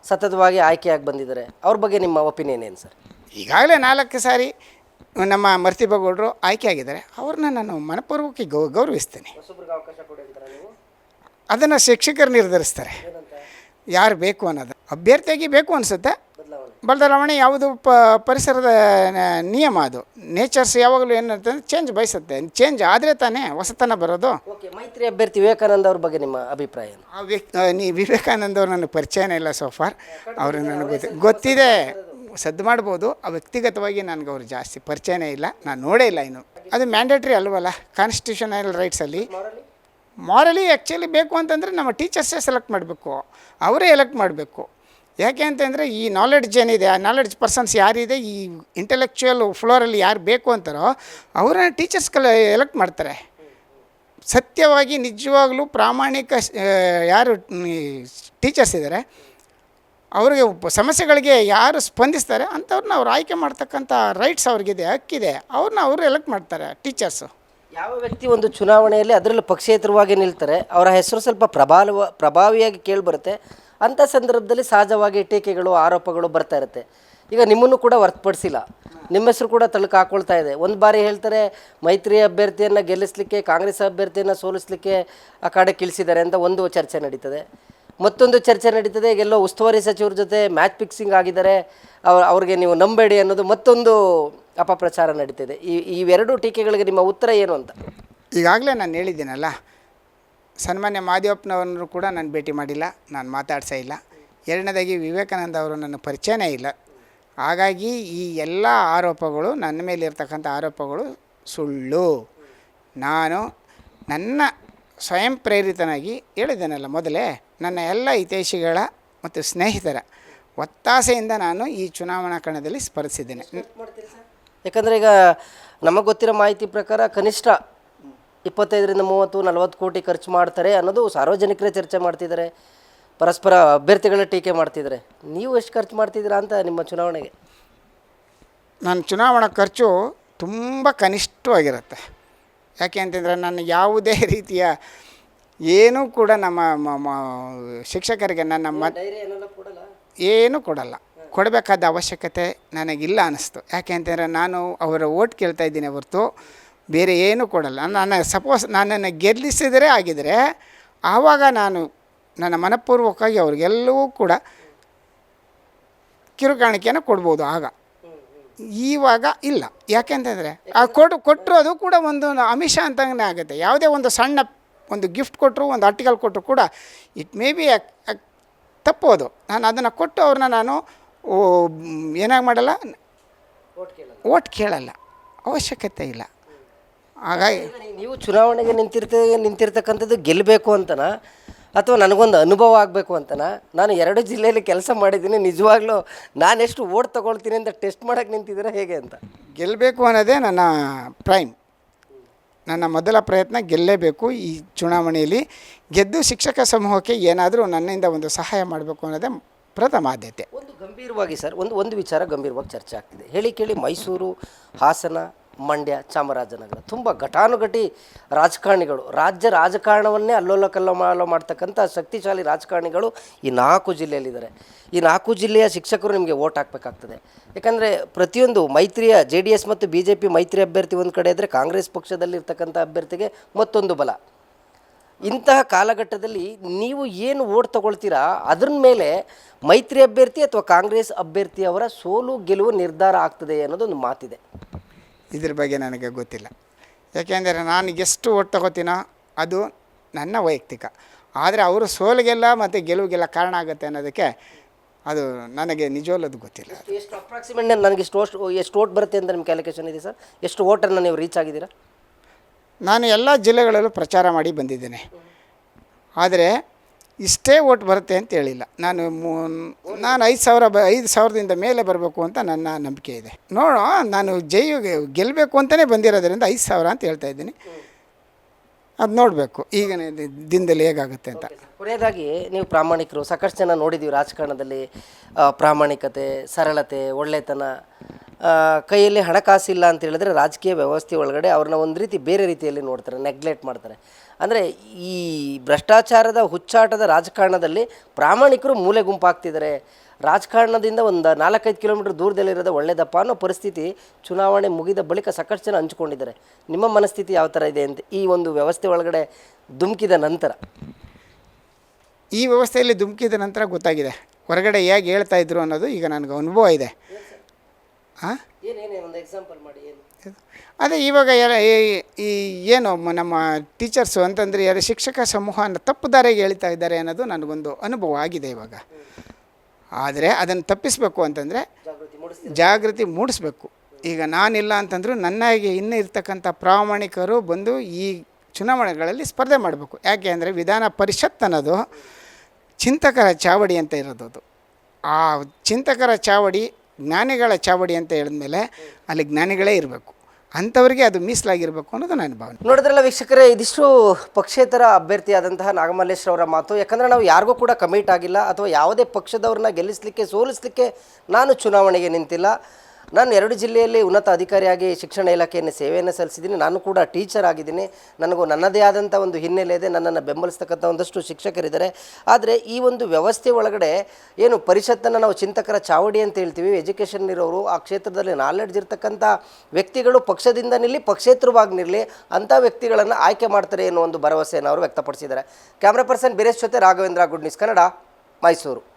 ಸತತವಾಗಿ ಆಯ್ಕೆಯಾಗಿ ಬಂದಿದ್ದಾರೆ. ಅವ್ರ ಬಗ್ಗೆ ನಿಮ್ಮ ಒಪಿನಿಯನ್ ಏನು ಸರ್? ಈಗಾಗಲೇ ನಾಲ್ಕು ಸಾರಿ ನಮ್ಮ ಮರ್ತಿಬಗೌಡರು ಆಯ್ಕೆ ಆಗಿದ್ದಾರೆ. ಅವ್ರನ್ನ ನಾನು ಮನಪೂರ್ವಕವಾಗಿ ಗೌ ಗೌರವಿಸ್ತೇನೆ. ಅದನ್ನು ಶಿಕ್ಷಕರು ನಿರ್ಧರಿಸ್ತಾರೆ. ಯಾರು ಬೇಕು ಅನ್ನೋದು. ಅಭ್ಯರ್ಥಿಯಾಗಿ ಬೇಕು ಅನಿಸುತ್ತೆ. ಬದಲಾವಣೆ. ಯಾವುದು ಪ ಪರಿಸರದ ನಿಯಮ ಅದು. ನೇಚರ್ಸ್ ಯಾವಾಗಲೂ ಏನಂತಂದ್ರೆ ಚೇಂಜ್ ಬಯಸುತ್ತೆ. ಚೇಂಜ್ ಆದರೆ ತಾನೇ ಹೊಸತನ ಬರೋದು. ಮೈತ್ರಿ ಅಭ್ಯರ್ಥಿ ವಿವೇಕಾನಂದ ಅವ್ರ ಬಗ್ಗೆ ನಿಮ್ಮ ಅಭಿಪ್ರಾಯ ಆ ವ್ಯಕ್ತಿ ವಿವೇಕಾನಂದ ಅವ್ರು ನನಗೆ ಪರಿಚಯನೇ ಇಲ್ಲ ಸೋಫಾರ್ ಅವರು ನನಗೆ ಗೊತ್ತಿದೆ. ಸದ್ದು ಮಾಡ್ಬೋದು. ಆ ವ್ಯಕ್ತಿಗತವಾಗಿ ನನಗೆ ಅವ್ರು ಜಾಸ್ತಿ ಪರಿಚಯನೇ ಇಲ್ಲ. ನಾನು ನೋಡೇ ಇಲ್ಲ ಇನ್ನು. ಅದು ಮ್ಯಾಂಡೇಟ್ರಿ ಅಲ್ವಲ್ಲ? ಕಾನ್ಸ್ಟಿಟ್ಯೂಷನಲ್ ರೈಟ್ಸಲ್ಲಿ ಮಾರಲಿ ಆ್ಯಕ್ಚುಲಿ ಬೇಕು ಅಂತಂದರೆ ನಮ್ಮ ಟೀಚರ್ಸೇ ಸೆಲೆಕ್ಟ್ ಮಾಡಬೇಕು. ಅವರೇ ಎಲೆಕ್ಟ್ ಮಾಡಬೇಕು. ಯಾಕೆ ಅಂತಂದರೆ ಈ ನಾಲೆಡ್ಜ್ ಏನಿದೆ, ಆ ನಾಲೆಡ್ಜ್ ಪರ್ಸನ್ಸ್ ಯಾರಿದೆ, ಈ ಇಂಟೆಲೆಕ್ಚುಯಲ್ ಫ್ಲೋರಲ್ಲಿ ಯಾರು ಬೇಕು ಅಂತಾರೋ, ಅವರನ್ನ ಟೀಚರ್ಸ್ ಕಲ ಎಲೆಕ್ಟ್ ಮಾಡ್ತಾರೆ. ಸತ್ಯವಾಗಿ, ನಿಜವಾಗ್ಲೂ ಪ್ರಾಮಾಣಿಕ ಯಾರು ಟೀಚರ್ಸ್ ಇದ್ದಾರೆ ಅವರಿಗೆ ಸಮಸ್ಯೆಗಳಿಗೆ ಯಾರು ಸ್ಪಂದಿಸ್ತಾರೆ ಅಂಥವ್ರನ್ನ ಅವ್ರು ಆಯ್ಕೆ ಮಾಡ್ತಕ್ಕಂಥ ರೈಟ್ಸ್ ಅವ್ರಿಗಿದೆ, ಹಕ್ಕಿದೆ ಅವ್ರನ್ನ ಅವರು ಎಲೆಕ್ಟ್ ಮಾಡ್ತಾರೆ ಟೀಚರ್ಸು ಯಾವ ವ್ಯಕ್ತಿ ಒಂದು ಚುನಾವಣೆಯಲ್ಲಿ ಅದರಲ್ಲೂ ಪಕ್ಷೇತರವಾಗಿ ನಿಲ್ತಾರೆ, ಅವರ ಹೆಸರು ಸ್ವಲ್ಪ ಪ್ರಭಾವ ಪ್ರಭಾವಿಯಾಗಿ ಕೇಳಿಬರುತ್ತೆ, ಅಂಥ ಸಂದರ್ಭದಲ್ಲಿ ಸಹಜವಾಗಿ ಟೀಕೆಗಳು, ಆರೋಪಗಳು ಬರ್ತಾ ಇರುತ್ತೆ. ಈಗ ನಿಮ್ಮನ್ನು ಕೂಡ ಹೊರ್ತುಪಡಿಸಿಲ್ಲ. ನಿಮ್ಮ ಹೆಸರು ಕೂಡ ತಳಕು ಹಾಕೊಳ್ತಾ ಇದೆ. ಒಂದು ಬಾರಿ ಹೇಳ್ತಾರೆ ಮೈತ್ರಿ ಅಭ್ಯರ್ಥಿಯನ್ನು ಗೆಲ್ಲಿಸಲಿಕ್ಕೆ, ಕಾಂಗ್ರೆಸ್ ಅಭ್ಯರ್ಥಿಯನ್ನು ಸೋಲಿಸಲಿಕ್ಕೆ ಆ ಕಡೆ ಕಿಳಿಸಿದ್ದಾರೆ ಅಂತ ಒಂದು ಚರ್ಚೆ ನಡೀತದೆ. ಮತ್ತೊಂದು ಚರ್ಚೆ ನಡೀತದೆ. ಎಲ್ಲೋ ಉಸ್ತುವಾರಿ ಸಚಿವರ ಜೊತೆ ಮ್ಯಾಚ್ ಫಿಕ್ಸಿಂಗ್ ಆಗಿದ್ದಾರೆ. ಅವ್ರ ಅವ್ರಿಗೆ ನೀವು ನಂಬೇಡಿ ಅನ್ನೋದು ಮತ್ತೊಂದು ಅಪಪ್ರಚಾರ ನಡೀತಿದೆ. ಈ ಇವೆರಡು ಟೀಕೆಗಳಿಗೆ ನಿಮ್ಮ ಉತ್ತರ ಏನು ಅಂತ? ಈಗಾಗಲೇ ನಾನು ಹೇಳಿದ್ದೀನಲ್ಲ, ಸನ್ಮಾನ್ಯ ಮಾದೇವಪ್ಪನವರನ್ನು ಕೂಡ ನಾನು ಭೇಟಿ ಮಾಡಿಲ್ಲ, ನಾನು ಮಾತಾಡ್ಸೇ ಇಲ್ಲ. ಎರಡನೇದಾಗಿ ವಿವೇಕಾನಂದ ಅವರು ನನ್ನ ಪರಿಚಯನೇ ಇಲ್ಲ. ಹಾಗಾಗಿ ಈ ಎಲ್ಲ ಆರೋಪಗಳು, ನನ್ನ ಮೇಲಿರ್ತಕ್ಕಂಥ ಆರೋಪಗಳು ಸುಳ್ಳು. ನಾನು ನನ್ನ ಸ್ವಯಂ ಪ್ರೇರಿತನಾಗಿ ಹೇಳಿದ್ದೇನಲ್ಲ ಮೊದಲೇ ನನ್ನ ಎಲ್ಲ ಹಿತೈಷಿಗಳ ಮತ್ತು ಸ್ನೇಹಿತರ ಒತ್ತಾಸೆಯಿಂದ ನಾನು ಈ ಚುನಾವಣಾ ಕಣದಲ್ಲಿ ಸ್ಪರ್ಧಿಸಿದ್ದೇನೆ ಯಾಕಂದರೆ ಈಗ ನಮಗೆ ಗೊತ್ತಿರೋ ಮಾಹಿತಿ ಪ್ರಕಾರ ಕನಿಷ್ಠ ಇಪ್ಪತ್ತೈದರಿಂದ ಮೂವತ್ತು ನಲವತ್ತು ಕೋಟಿ ಖರ್ಚು ಮಾಡ್ತಾರೆ ಅನ್ನೋದು ಸಾರ್ವಜನಿಕರೇ ಚರ್ಚೆ ಮಾಡ್ತಿದ್ದಾರೆ. ಪರಸ್ಪರ ಅಭ್ಯರ್ಥಿಗಳ ಟೀಕೆ ಮಾಡ್ತಿದ್ದಾರೆ. ನೀವು ಎಷ್ಟು ಖರ್ಚು ಮಾಡ್ತಿದ್ದೀರಾ ಅಂತ ನಿಮ್ಮ ಚುನಾವಣೆಗೆ? ನನ್ನ ಚುನಾವಣಾ ಖರ್ಚು ತುಂಬ ಕನಿಷ್ಠವಾಗಿರುತ್ತೆ. ಯಾಕೆ ಅಂತಂದರೆ ನಾನು ಯಾವುದೇ [laughs] ರೀತಿಯ ಏನೂ ಕೂಡ ನಮ್ಮ ಶಿಕ್ಷಕರಿಗೆ ನನ್ನ ಮ ಏನೂ ಕೊಡಲ್ಲ. ಕೊಡಬೇಕಾದ ಅವಶ್ಯಕತೆ ನನಗಿಲ್ಲ ಅನ್ನಿಸ್ತು ಯಾಕೆ ಅಂತಂದರೆ ನಾನು ಅವರ ಓಟ್ ಕೇಳ್ತಾ ಇದ್ದೀನಿ ಹೊರತು ಬೇರೆ ಏನೂ ಕೊಡಲ್ಲ. ನಾನು ಸಪೋಸ್ ನನ್ನನ್ನು ಗೆಲ್ಲಿಸಿದರೆ ಆಗಿದರೆ ಆವಾಗ ನಾನು ನನ್ನ ಮನಪೂರ್ವಕವಾಗಿ ಅವ್ರಿಗೆಲ್ಲವೂ ಕೂಡ ಕಿರುಕಾಣಿಕೆಯನ್ನು ಕೊಡ್ಬೋದು ಆಗ. ಇವಾಗ ಇಲ್ಲ. ಯಾಕೆಂತಂದರೆ ಆ ಕೊಟ್ಟು ಕೊಟ್ಟರು ಅದು ಕೂಡ ಒಂದು ಅಮಿಷ ಅಂತಂಗೆ ಆಗುತ್ತೆ. ಯಾವುದೇ ಒಂದು ಸಣ್ಣ ಒಂದು ಗಿಫ್ಟ್ ಕೊಟ್ಟರು ಒಂದು ಆರ್ಟಿಕಲ್ ಕೊಟ್ಟರು ಕೂಡ ಇಟ್ ಮೇ ಬಿ ತಪ್ಪೋದು ನಾನು ಅದನ್ನು ಕೊಟ್ಟು ಅವ್ರನ್ನ ನಾನು ಏನಾಗಿ ಮಾಡಲ್ಲ? ಓಟ್ ಕೇಳಲ್ಲ. ಅವಶ್ಯಕತೆ ಇಲ್ಲ. ಹಾಗಾಗಿ ನೀವು ಚುನಾವಣೆಗೆ ನಿಂತಿರ್ತ ನಿಂತಿರ್ತಕ್ಕಂಥದ್ದು ಗೆಲ್ಲಬೇಕು ಅಂತನಾ? ಅಥವಾ ನನಗೊಂದು ಅನುಭವ ಆಗಬೇಕು ಅಂತನ? ನಾನು ಎರಡು ಜಿಲ್ಲೆಯಲ್ಲಿ ಕೆಲಸ ಮಾಡಿದ್ದೀನಿ ನಿಜವಾಗ್ಲೂ ನಾನೆಷ್ಟು ಓಟ್ ತೊಗೊಳ್ತೀನಿ ಅಂತ ಟೆಸ್ಟ್ ಮಾಡೋಕ್ಕೆ ನಿಂತಿದ್ದೀರಾ ಹೇಗೆ ಅಂತ? ಗೆಲ್ಲಬೇಕು ಅನ್ನೋದೇ ನನ್ನ ಪ್ರೈಮ್ ನನ್ನ ಮೊದಲ ಪ್ರಯತ್ನ ಗೆಲ್ಲಲೇಬೇಕು ಈ ಚುನಾವಣೆಯಲ್ಲಿ. ಗೆದ್ದು ಶಿಕ್ಷಕ ಸಮೂಹಕ್ಕೆ ಏನಾದರೂ ನನ್ನಿಂದ ಒಂದು ಸಹಾಯ ಮಾಡಬೇಕು ಅನ್ನೋದೇ ಪ್ರಥಮ ಆದ್ಯತೆ. ಒಂದು ಗಂಭೀರವಾಗಿ ಸರ್ ಒಂದು ಒಂದು ವಿಚಾರ ಗಂಭೀರವಾಗಿ ಚರ್ಚೆ ಆಗ್ತಿದೆ. ಹೇಳಿ ಕೇಳಿ ಮೈಸೂರು ಹಾಸನ ಮಂಡ್ಯ ಚಾಮರಾಜನಗರ. ತುಂಬ ಘಟಾನುಘಟಿ ರಾಜಕಾರಣಿಗಳು. ರಾಜ್ಯ ರಾಜಕಾರಣವನ್ನೇ ಅಲ್ಲೋಲ ಕಲ್ಲೋಲ ಮಾಡ್ತಕ್ಕಂಥ ಶಕ್ತಿಶಾಲಿ ರಾಜಕಾರಣಿಗಳು ಈ ನಾಲ್ಕು ಜಿಲ್ಲೆಯಲ್ಲಿದ್ದಾರೆ. ಈ ನಾಲ್ಕು ಜಿಲ್ಲೆಯ ಶಿಕ್ಷಕರು ನಿಮಗೆ ಓಟ್ ಹಾಕಬೇಕಾಗ್ತದೆ. ಯಾಕಂದರೆ ಪ್ರತಿಯೊಂದು ಮೈತ್ರಿಯ ಜೆ ಡಿ ಎಸ್ ಮತ್ತು ಬಿ ಜೆ ಪಿ ಮೈತ್ರಿ ಅಭ್ಯರ್ಥಿ ಒಂದು ಕಡೆ ಇದ್ದರೆ ಕಾಂಗ್ರೆಸ್ ಪಕ್ಷದಲ್ಲಿರ್ತಕ್ಕಂಥ ಅಭ್ಯರ್ಥಿಗೆ ಮತ್ತೊಂದು ಬಲ. ಇಂತಹ ಕಾಲಘಟ್ಟದಲ್ಲಿ ನೀವು ಏನು ಓಟ್ ತಗೊಳ್ತೀರಾ ಅದ್ರ ಮೇಲೆ ಮೈತ್ರಿ ಅಭ್ಯರ್ಥಿ ಅಥವಾ ಕಾಂಗ್ರೆಸ್ ಅಭ್ಯರ್ಥಿಯವರ ಸೋಲು ಗೆಲುವು ನಿರ್ಧಾರ ಆಗ್ತದೆ ಅನ್ನೋದೊಂದು ಮಾತಿದೆ. ಇದ್ರ ಬಗ್ಗೆ ನನಗೆ ಗೊತ್ತಿಲ್ಲ. ಯಾಕೆಂದರೆ ನಾನು ಎಷ್ಟು ಓಟ್ ತಗೋತೀನೋ ಅದು ನನ್ನ ವೈಯಕ್ತಿಕ. ಆದರೆ ಅವರು ಸೋಲಿಗೆಲ್ಲ ಮತ್ತು ಗೆಲುವಿಗೆಲ್ಲ ಕಾರಣ ಆಗುತ್ತೆ ಅನ್ನೋದಕ್ಕೆ ಅದು ನನಗೆ ನಿಜವಲ್ಲದು ಗೊತ್ತಿಲ್ಲ. ಎಷ್ಟು ಅಪ್ರಾಕ್ಸಿಮೇಟ್ ನನಗೆ ಎಷ್ಟು ಓಟ್ ಎಷ್ಟು ಓಟ್ ಬರುತ್ತೆ ಅಂತ ನಿಮ್ಮ ಕ್ಯಾಲ್ಕುಲೇಷನ್ ಇದೆ ಸರ್? ಎಷ್ಟು ಓಟನ್ನು ನೀವು ರೀಚ್ ಆಗಿದ್ದೀರಾ? ನಾನು ಎಲ್ಲ ಜಿಲ್ಲೆಗಳಲ್ಲೂ ಪ್ರಚಾರ ಮಾಡಿ ಬಂದಿದ್ದೇನೆ. ಆದರೆ ಇಷ್ಟೇ ಓಟ್ ಬರುತ್ತೆ ಅಂತ ಹೇಳಿಲ್ಲ. ನಾನು ನಾನು ಐದು ಸಾವಿರ ಬ, ಐದು ಸಾವಿರದಿಂದ ಮೇಲೆ ಬರಬೇಕು ಅಂತ ನನ್ನ ನಂಬಿಕೆ ಇದೆ. ನೋಡೋ, ನಾನು ಜೈ ಗೆಲ್ಲಬೇಕು ಅಂತಲೇ ಬಂದಿರೋದ್ರಿಂದ ಐದು ಸಾವಿರ ಅಂತ ಹೇಳ್ತಾ ಇದ್ದೀನಿ. ಅದು ನೋಡಬೇಕು. ಈಗ ದಿನದಲ್ಲಿ ಹೇಗಾಗುತ್ತೆ ಅಂತ. ಕೊನೆಯದಾಗಿ ನೀವು ಪ್ರಾಮಾಣಿಕರು, ಸಾಕಷ್ಟು ಜನ ನೋಡಿದ್ದೀವಿ ರಾಜಕಾರಣದಲ್ಲಿ ಪ್ರಾಮಾಣಿಕತೆ, ಸರಳತೆ, ಒಳ್ಳೆತನ. ಕೈಯಲ್ಲಿ ಹಣಕಾಸಿಲ್ಲ ಅಂತ ಹೇಳಿದ್ರೆ ರಾಜಕೀಯ ವ್ಯವಸ್ಥೆ ಒಳಗಡೆ ಅವ್ರನ್ನ ಒಂದು ರೀತಿ ಬೇರೆ ರೀತಿಯಲ್ಲಿ ನೋಡ್ತಾರೆ ನೆಗ್ಲೆಕ್ಟ್ ಮಾಡ್ತಾರೆ. ಅಂದರೆ ಈ ಭ್ರಷ್ಟಾಚಾರದ ಹುಚ್ಚಾಟದ ರಾಜಕಾರಣದಲ್ಲಿ ಪ್ರಾಮಾಣಿಕರು ಮೂಲೆ ಗುಂಪಾಗ್ತಿದ್ದಾರೆ. ರಾಜಕಾರಣದಿಂದ ಒಂದು ನಾಲ್ಕೈದು ಕಿಲೋಮೀಟರ್ ದೂರದಲ್ಲಿರೋದು ಒಳ್ಳೆಯದಪ್ಪ ಅನ್ನೋ ಪರಿಸ್ಥಿತಿ ಚುನಾವಣೆ ಮುಗಿದ ಬಳಿಕ ಸಾಕಷ್ಟು ಜನ ಹಂಚ್ಕೊಂಡಿದ್ದಾರೆ. ನಿಮ್ಮ ಮನಸ್ಥಿತಿ ಯಾವ ಥರ ಇದೆ ಅಂತ ಈ ಒಂದು ವ್ಯವಸ್ಥೆ ಒಳಗಡೆ ಧುಮುಕಿದ ನಂತರ? ಈ ವ್ಯವಸ್ಥೆಯಲ್ಲಿ ಧುಮುಕಿದ ನಂತರ ಗೊತ್ತಾಗಿದೆ. ಹೊರಗಡೆ ಹೇಗೆ ಹೇಳ್ತಾ ಇದ್ರು ಅನ್ನೋದು ಈಗ ನನಗೆ ಅನುಭವ ಇದೆ. ಹಾಂ ಅದೇ ಇವಾಗ ಈ- ಏನು ನಮ್ಮ ಟೀಚರ್ಸು ಅಂತಂದರೆ ಯಾರು ಶಿಕ್ಷಕ ಸಮೂಹನ ತಪ್ಪು ದಾರಿಗೆ ಹೇಳ್ತಾ ಇದ್ದಾರೆ ಅನ್ನೋದು ನನಗೊಂದು ಅನುಭವ ಆಗಿದೆ ಇವಾಗ. ಆದರೆ ಅದನ್ನು ತಪ್ಪಿಸಬೇಕು ಅಂತಂದರೆ ಜಾಗೃತಿ ಮೂಡಿಸ್ಬೇಕು. ಈಗ ನಾನಿಲ್ಲ ಅಂತಂದರೂ ನನ್ನಾಗೆ ಇನ್ನೂ ಇರ್ತಕ್ಕಂಥ ಪ್ರಾಮಾಣಿಕರು ಬಂದು ಈ ಚುನಾವಣೆಗಳಲ್ಲಿ ಸ್ಪರ್ಧೆ ಮಾಡಬೇಕು. ಯಾಕೆ ಅಂದರೆ ವಿಧಾನ ಪರಿಷತ್ ಅನ್ನೋದು ಚಿಂತಕರ ಚಾವಡಿ ಅಂತ ಇರೋದು ಅದು. ಆ ಚಿಂತಕರ ಚಾವಡಿ ಜ್ಞಾನಿಗಳ ಚಾವಡಿ ಅಂತ ಹೇಳಿದ್ಮೇಲೆ ಅಲ್ಲಿ ಜ್ಞಾನಿಗಳೇ ಇರಬೇಕು. ಅಂಥವ್ರಿಗೆ ಅದು ಮೀಸಲಾಗಿರಬೇಕು ಅನ್ನೋದು ನನ್ನ ಭಾವನೆ. ನೋಡಿದ್ರಲ್ಲ ವೀಕ್ಷಕರೇ, ಇದಿಷ್ಟು ಪಕ್ಷೇತರ ಅಭ್ಯರ್ಥಿಯಾದಂತಹ ನಾಗಮಲ್ಲೇಶ್ವರ ಅವರ ಮಾತು, ಯಾಕಂದರೆ ನಾವು ಯಾರಿಗೂ ಕೂಡ ಕಮಿಟ್ ಆಗಿಲ್ಲ, ಅಥವಾ ಯಾವುದೇ ಪಕ್ಷದವ್ರನ್ನ ಗೆಲ್ಲಿಸಲಿಕ್ಕೆ, ಸೋಲಿಸಲಿಕ್ಕೆ ನಾನು ಚುನಾವಣೆಗೆ ನಿಂತಿಲ್ಲ. ನಾನು ಎರಡು ಜಿಲ್ಲೆಯಲ್ಲಿ ಉನ್ನತ ಅಧಿಕಾರಿಯಾಗಿ ಶಿಕ್ಷಣ ಇಲಾಖೆಯನ್ನು ಸೇವೆಯನ್ನು ಸಲ್ಲಿಸಿದ್ದೀನಿ. ನಾನು ಕೂಡ ಟೀಚರ್ ಆಗಿದ್ದೀನಿ. ನನಗೂ ನನ್ನದೇ ಆದಂಥ ಒಂದು ಹಿನ್ನೆಲೆ ಇದೆ. ನನ್ನನ್ನು ಬೆಂಬಲಿಸ್ತಕ್ಕಂಥ ಒಂದಷ್ಟು ಶಿಕ್ಷಕರಿದ್ದಾರೆ. ಆದರೆ ಈ ಒಂದು ವ್ಯವಸ್ಥೆ ಒಳಗಡೆ ಏನು ಪರಿಷತ್ತನ್ನು ನಾವು ಚಿಂತಕರ ಚಾವಡಿ ಅಂತ ಹೇಳ್ತೀವಿ. ಎಜುಕೇಷನ್ ಇರೋರು ಆ ಕ್ಷೇತ್ರದಲ್ಲಿ ನಾಲೆಡ್ಜ್ ಇರ್ತಕ್ಕಂಥ ವ್ಯಕ್ತಿಗಳು ಪಕ್ಷದಿಂದ ನಿಲ್ಲಿ ಪಕ್ಷೇತರವಾಗಿ ನಿರಲಿ ಅಂಥ ವ್ಯಕ್ತಿಗಳನ್ನು ಆಯ್ಕೆ ಮಾಡ್ತಾರೆ ಎನ್ನುವ ಒಂದು ಭರವಸೆಯನ್ನು ಅವರು ವ್ಯಕ್ತಪಡಿಸಿದ್ದಾರೆ. ಕ್ಯಾಮ್ರಾ ಪರ್ಸನ್ ಬಿರೇಶ್ ಜೊತೆ ರಾಘವೇಂದ್ರ ಗುಡ್ ನ್ಯೂಸ್ ಕನ್ನಡ ಮೈಸೂರು